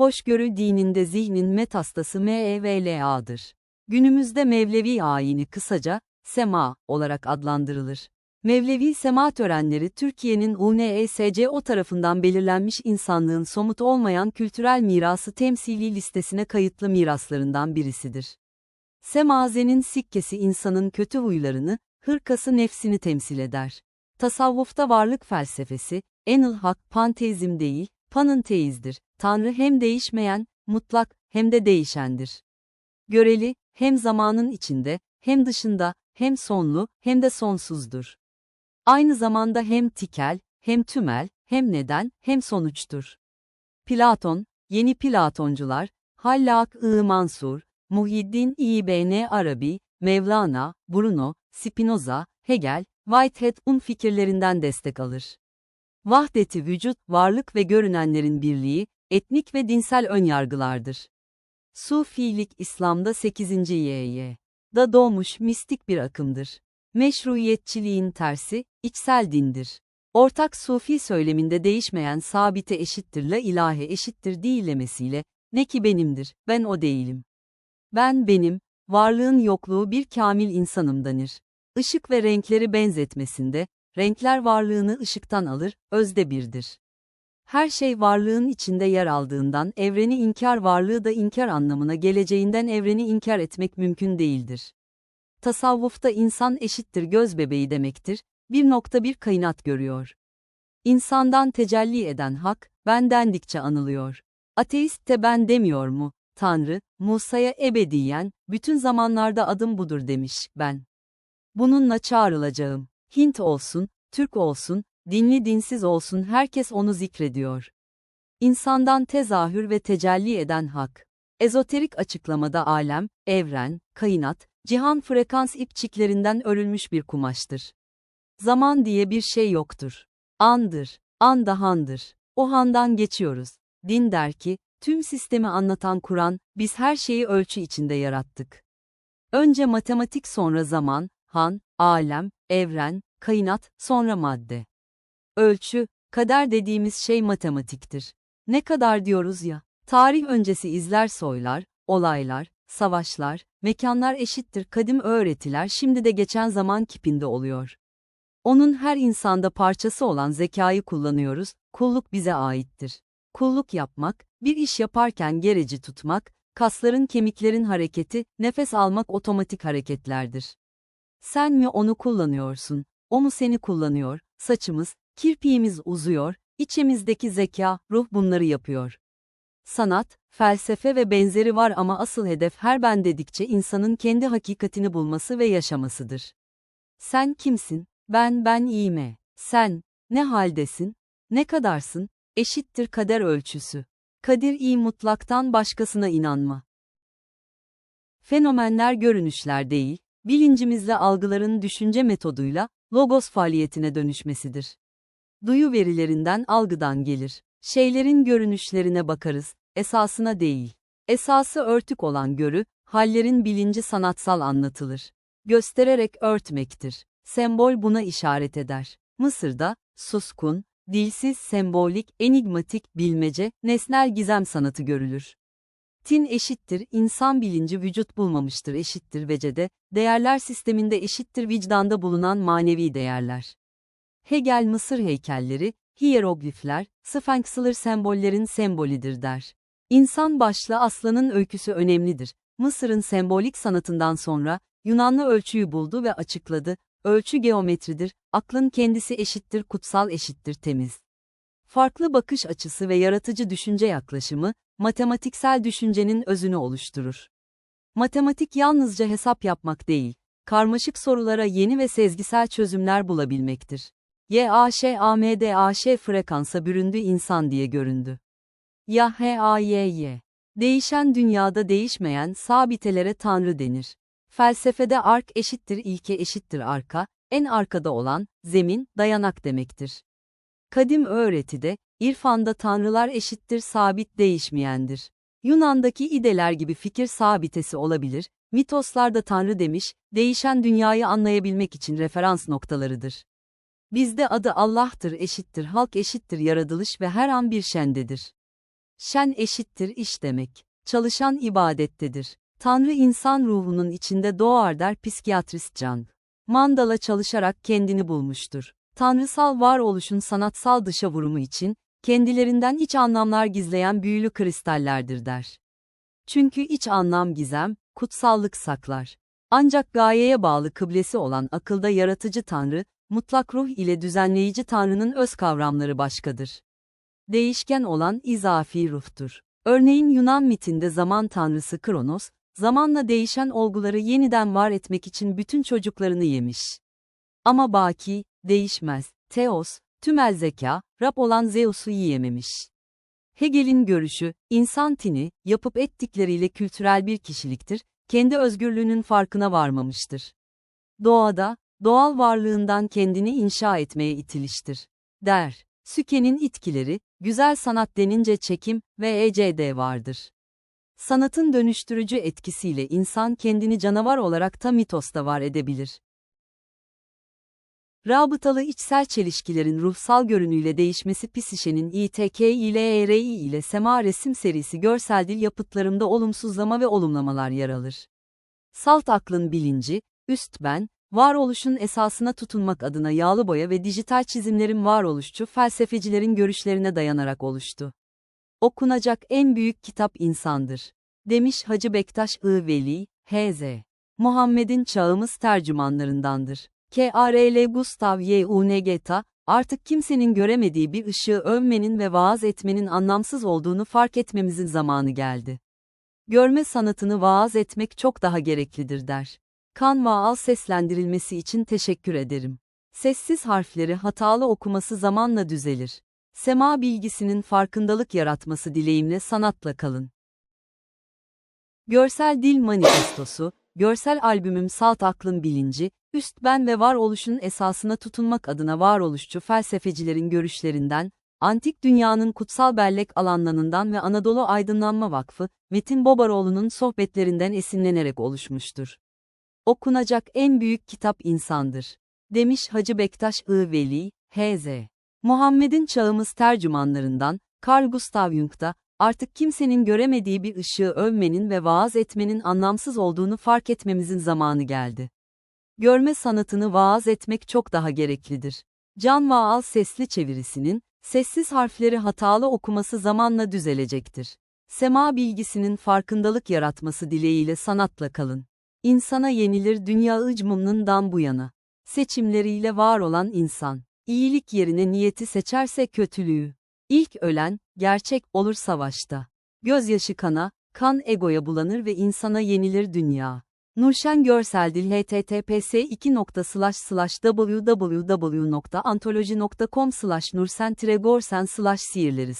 Hoşgörü dininde zihnin metastası MEVLA'dır. Günümüzde Mevlevi ayini kısaca, Sema olarak adlandırılır. Mevlevi sema törenleri Türkiye'nin UNESCO tarafından belirlenmiş insanlığın somut olmayan kültürel mirası temsili listesine kayıtlı miraslarından birisidir. Semazenin sikkesi insanın kötü huylarını, hırkası nefsini temsil eder. Tasavvufta varlık felsefesi, enıl hak panteizm değil, panenteizmdir. Tanrı hem değişmeyen, mutlak, hem de değişendir. Göreli, hem zamanın içinde, hem dışında, hem sonlu, hem de sonsuzdur. Aynı zamanda hem tikel, hem tümel, hem neden, hem sonuçtur. Platon, yeni Platoncular, Hallak-ı Mansur, Muhyiddin İbn Arabi, Mevlana, Bruno, Spinoza, Hegel, Whitehead un fikirlerinden destek alır. Vahdeti vücut, varlık ve görünenlerin birliği, etnik ve dinsel önyargılardır. Sufilik İslam'da 8. YY. da doğmuş mistik bir akımdır. Meşruiyetçiliğin tersi, içsel dindir. Ortak sufi söyleminde değişmeyen sabite eşittir la ilahe eşittir değillemesiyle, ne ki benimdir, ben o değilim. Ben benim, varlığın yokluğu bir kamil insanım denir. Işık ve renkleri benzetmesinde, renkler varlığını ışıktan alır, özde birdir. Her şey varlığın içinde yer aldığından evreni inkar varlığı da inkar anlamına geleceğinden evreni inkar etmek mümkün değildir. Tasavvufta insan eşittir göz bebeği demektir, bir nokta bir kainat görüyor. İnsandan tecelli eden hak, ben dendikçe anılıyor. Ateist de ben demiyor mu? Tanrı, Musa'ya ebediyen, bütün zamanlarda adım budur demiş, ben. Bununla çağrılacağım. Hint olsun, Türk olsun, dinli dinsiz olsun herkes onu zikrediyor. İnsandan tezahür ve tecelli eden hak. Ezoterik açıklamada alem, evren, kainat, cihan frekans ipçiklerinden örülmüş bir kumaştır. Zaman diye bir şey yoktur. Andır, an da handır. O handan geçiyoruz. Din der ki, tüm sistemi anlatan Kur'an, biz her şeyi ölçü içinde yarattık. Önce matematik sonra zaman, han, alem, evren, kainat, sonra madde. Ölçü, kader dediğimiz şey matematiktir. Ne kadar diyoruz ya, tarih öncesi izler soylar, olaylar, savaşlar, mekanlar eşittir kadim öğretiler şimdi de geçen zaman kipinde oluyor. Onun her insanda parçası olan zekayı kullanıyoruz, kulluk bize aittir. Kulluk yapmak, bir iş yaparken gereci tutmak, kasların kemiklerin hareketi, nefes almak otomatik hareketlerdir. Sen mi onu kullanıyorsun, o mu seni kullanıyor, saçımız, kirpiğimiz uzuyor, içimizdeki zeka, ruh bunları yapıyor. Sanat, felsefe ve benzeri var ama asıl hedef her ben dedikçe insanın kendi hakikatini bulması ve yaşamasıdır. Sen kimsin? Ben ben iyime. Sen, ne haldesin? Ne kadarsın? Eşittir kader ölçüsü. Kadir iyi mutlaktan başkasına inanma. Fenomenler görünüşler değil, bilincimizle algıların düşünce metoduyla, logos faaliyetine dönüşmesidir. Duyu verilerinden algıdan gelir. Şeylerin görünüşlerine bakarız, esasına değil. Esası örtük olan görü, hallerin bilinci sanatsal anlatılır. Göstererek örtmektir. Sembol buna işaret eder. Mısır'da, suskun, dilsiz sembolik, enigmatik, bilmece, nesnel gizem sanatı görülür. Tin eşittir, insan bilinci vücut bulmamıştır eşittir vecede, değerler sisteminde eşittir vicdanda bulunan manevi değerler. Hegel Mısır heykelleri, hieroglifler, Sphinx'ler sembollerin sembolidir der. İnsan başlı aslanın öyküsü önemlidir. Mısır'ın sembolik sanatından sonra, Yunanlı ölçüyü buldu ve açıkladı, ölçü geometridir, aklın kendisi eşittir kutsal eşittir temiz. Farklı bakış açısı ve yaratıcı düşünce yaklaşımı, matematiksel düşüncenin özünü oluşturur. Matematik yalnızca hesap yapmak değil, karmaşık sorulara yeni ve sezgisel çözümler bulabilmektir. YAŞ-AMDAŞ frekansa büründü insan diye göründü. Ya HAYY. Değişen dünyada değişmeyen sabitelere tanrı denir. Felsefede ark eşittir ilke eşittir arka, en arkada olan, zemin, dayanak demektir. Kadim öğretide, irfanda tanrılar eşittir sabit değişmeyendir. Yunan'daki ideler gibi fikir sabitesi olabilir, mitoslarda tanrı demiş, değişen dünyayı anlayabilmek için referans noktalarıdır. Bizde adı Allah'tır eşittir halk eşittir yaratılış ve her an bir şendedir. Şen eşittir iş demek. Çalışan ibadettedir. Tanrı insan ruhunun içinde doğar der psikiyatrist Can. Mandala çalışarak kendini bulmuştur. Tanrısal varoluşun sanatsal dışa vurumu için, kendilerinden iç anlamlar gizleyen büyülü kristallerdir der. Çünkü iç anlam gizem, kutsallık saklar. Ancak gayeye bağlı kıblesi olan akılda yaratıcı Tanrı, mutlak ruh ile düzenleyici Tanrı'nın öz kavramları başkadır. Değişken olan izafi ruhtur. Örneğin Yunan mitinde zaman tanrısı Kronos, zamanla değişen olguları yeniden var etmek için bütün çocuklarını yemiş. Ama baki, değişmez, Theos, tümel zeka, Rab olan Zeus'u yiyememiş. Hegel'in görüşü, insan tini, yapıp ettikleriyle kültürel bir kişiliktir, kendi özgürlüğünün farkına varmamıştır. Doğada, doğal varlığından kendini inşa etmeye itiliştir. Der. Süke'nin itkileri, güzel sanat denince çekim ve ECD vardır. Sanatın dönüştürücü etkisiyle insan kendini canavar olarak da mitosta var edebilir. Rabıtalı içsel çelişkilerin ruhsal görünüyle değişmesi Pisişe'nin İTK ile ERI ile Sema resim serisi görsel dil yapıtlarımda olumsuzlama ve olumlamalar yer alır. Salt aklın bilinci, üst ben, varoluşun esasına tutunmak adına yağlı boya ve dijital çizimlerin varoluşçu felsefecilerin görüşlerine dayanarak oluştu. Okunacak en büyük kitap insandır. Demiş Hacı Bektaş I. Veli, H.Z. Muhammed'in çağımız tercümanlarındandır. K.R.L. Gustav Y. Unegeta, artık kimsenin göremediği bir ışığı övmenin ve vaaz etmenin anlamsız olduğunu fark etmemizin zamanı geldi. Görme sanatını vaaz etmek çok daha gereklidir der. Kan vaal seslendirilmesi için teşekkür ederim. Sessiz harfleri hatalı okuması zamanla düzelir. Sema bilgisinin farkındalık yaratması dileğimle sanatla kalın. Görsel Dil Manifestosu, görsel albümüm Salt Aklın Bilinci, üst ben ve varoluşun esasına tutunmak adına varoluşçu felsefecilerin görüşlerinden, Antik Dünyanın Kutsal Bellek alanlarından ve Anadolu Aydınlanma Vakfı, Metin Bobaroğlu'nun sohbetlerinden esinlenerek oluşmuştur. Okunacak en büyük kitap insandır. Demiş Hacı Bektaş I. Veli, H.Z. Muhammed'in çağımız tercümanlarından, Carl Gustav Jung'da, artık kimsenin göremediği bir ışığı övmenin ve vaaz etmenin anlamsız olduğunu fark etmemizin zamanı geldi. Görme sanatını vaaz etmek çok daha gereklidir. Can Vaal sesli çevirisinin, sessiz harfleri hatalı okuması zamanla düzelecektir. Sema bilgisinin farkındalık yaratması dileğiyle sanatla kalın. İnsana yenilir dünya ıcmımnından bu yana. Seçimleriyle var olan insan, iyilik yerine niyeti seçerse kötülüğü. İlk ölen, gerçek olur savaşta. Gözyaşı kana, kan egoya bulanır ve insana yenilir dünya. Nurşen Görseldil https 2 www.antoloji.com nursen gorsen sihirleri